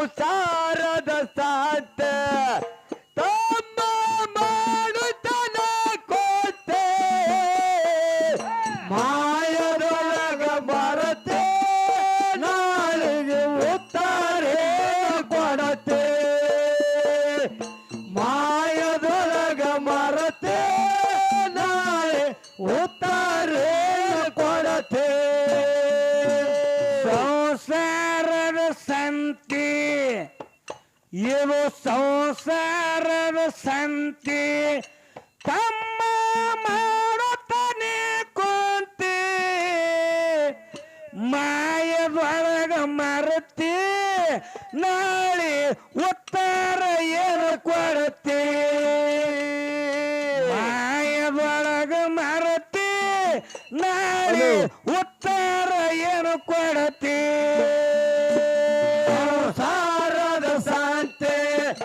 ಸಂಸಾರದ ಸಾಧ್ಯ ಇದು ಸಂಸಾರದ ಸಂತಿ ತಮ್ಮ ಮಾಡುತ್ತಾನೆ ಕುಂತಿ. ಮಾಯದೊಳಗ ಮರತಿ ನಾಳೆ ಉತ್ತರ ಏನು ಕೊಡುತ್ತೆ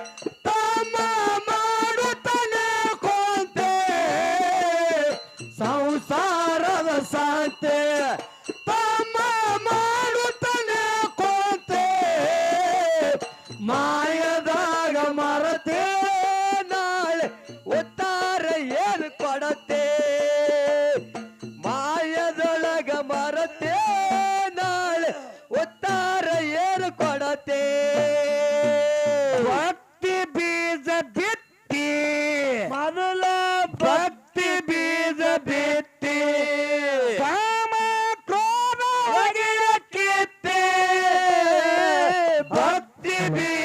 Bye. Amém.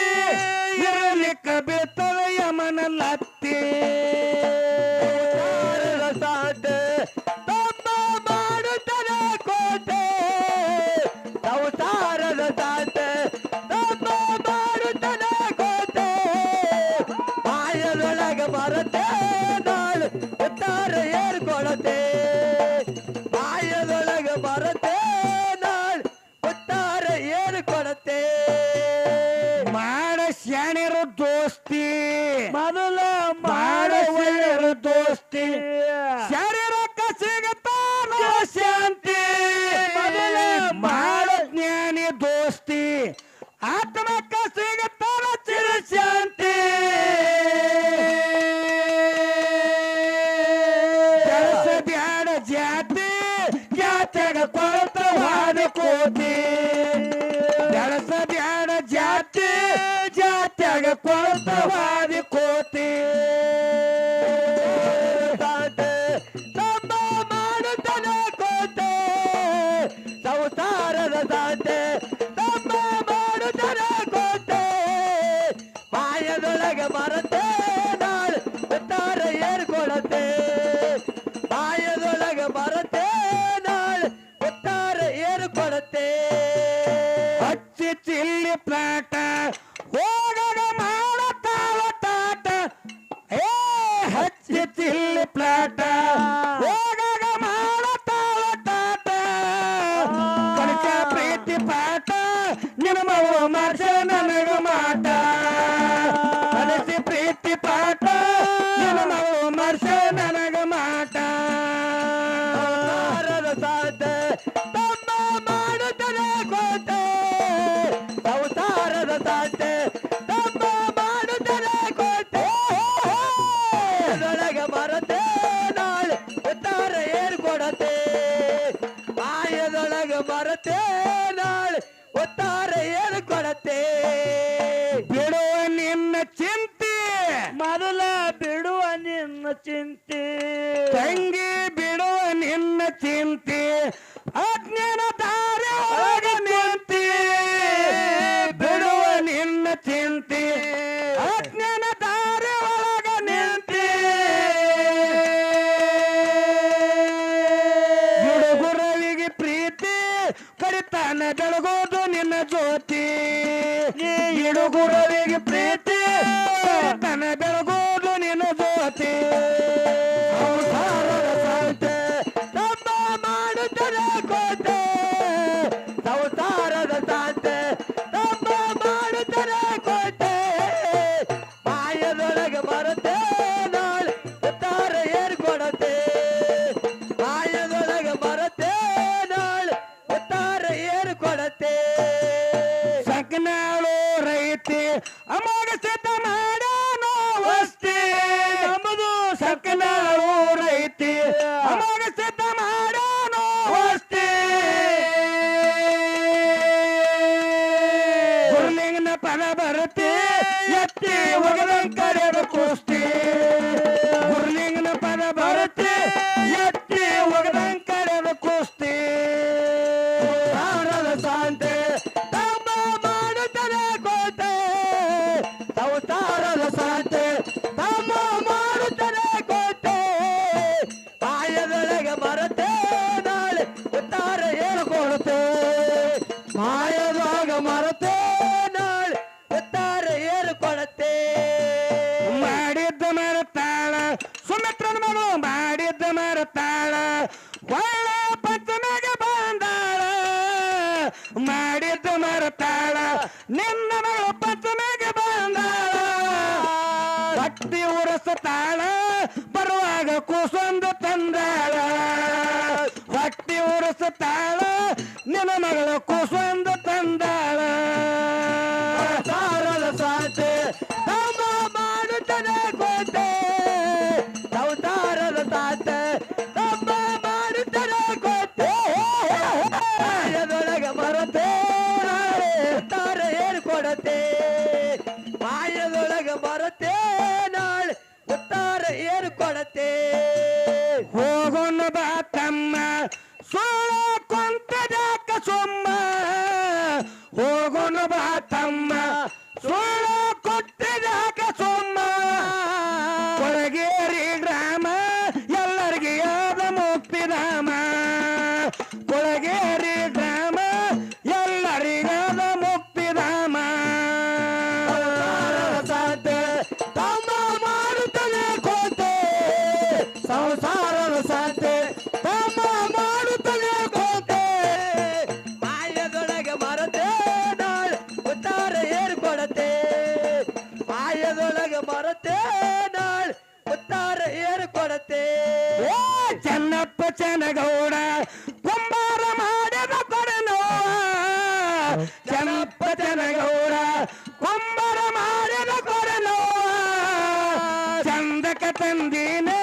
ಲತ್ತಿ ಇರಲಿಕ್ಕೆ ಬೀಳ್ತದ ಯಮನ ಲತ್ತಿ ಸಾಧ್ಯ ತಪ್ಪ ಮಾಡುತ್ತದೆ ಕೋಟೆ ಸಂಸಾರದ ಸಾಧ್ಯ ತಪ್ಪ ಮಾಡುತ್ತದೆ ಕೋಟೆ ಬಾಯದೊಳಗೆ ಬರುತ್ತೆ ನಾಳು ಎತ್ತರ ಏರ್ಕೊಳತೆ ಆತ್ಮಕ್ಕ ಸಿಗುತ್ತಾನ ಚಿರಶಾಂತಿ ಕೆಲಸ ಬ್ಯಾಡ ಜಾತಿ ಜಾತ್ಯಾಗ ಕೊಳತ ವಾದ ಕೋತಿ ಕೆಲಸ ಬ್ಯಾಡ ಜಾತಿ ಜಾತ್ಯಾಗ ಕೊಳತ ವಾದಿ ಚಿಂತಿ ಅಜ್ಞಾನ ತಾರೆ ನಿಂತಿ. ಬಿಡುವ ನಿನ್ನ ಚಿಂತಿ ಅಜ್ಞಾನ ತಾರೆ ನಿಂತಿ. ಹುಡುಗುರವಿಗೆ ಪ್ರೀತಿ. ಕಡಿತಾನೆ ಬೆಳಗೋದು ನಿನ್ನ ಜ್ಯೋತಿ. ಹಿಡುಗುರವಿ ಮಗನಾಳು ರೈತಿ. ಅಮ್ಮ ಮಾಯದಾಗ ಮರತೆ ನಾಳೆ ಎತ್ತಾರೆ ಏನು ಕೊಡತ್ತೆ ಮಾಡಿದ್ದ ಮರತಾಳ, ಸುಮಿತ್ರನ ಮಗಳು ಮಾಡಿದ್ದ ಮರತಾಳ, ಒಳ್ಳ ಪಂಚಮೆಗ ಬಂದಾಳ. ಮಾಡಿದ್ದ ಮರತಾಳ, ನಿನ್ನ ಮಗಳು ಪಂಚಮೆಗ ಬಂದಾಳ. ಬಟ್ಟಿ ಉರಸತಾಳ, ಬರುವಾಗ ಕೂಸೊಂದು ತಂದಾಳ. ಹೊಟ್ಟಿ ಉರಸತಾಳ ನಿನ್ನ ಮಗಳ ಕೂಸು ಎಂದು ತಂದಾಳ. ಅಪ್ಪ ಜನಗೌಡ ಕೊಂಬರ ಮಾಡಿದ ಕೊರನೋ ಚಂದಕ ತಂದಿನೇ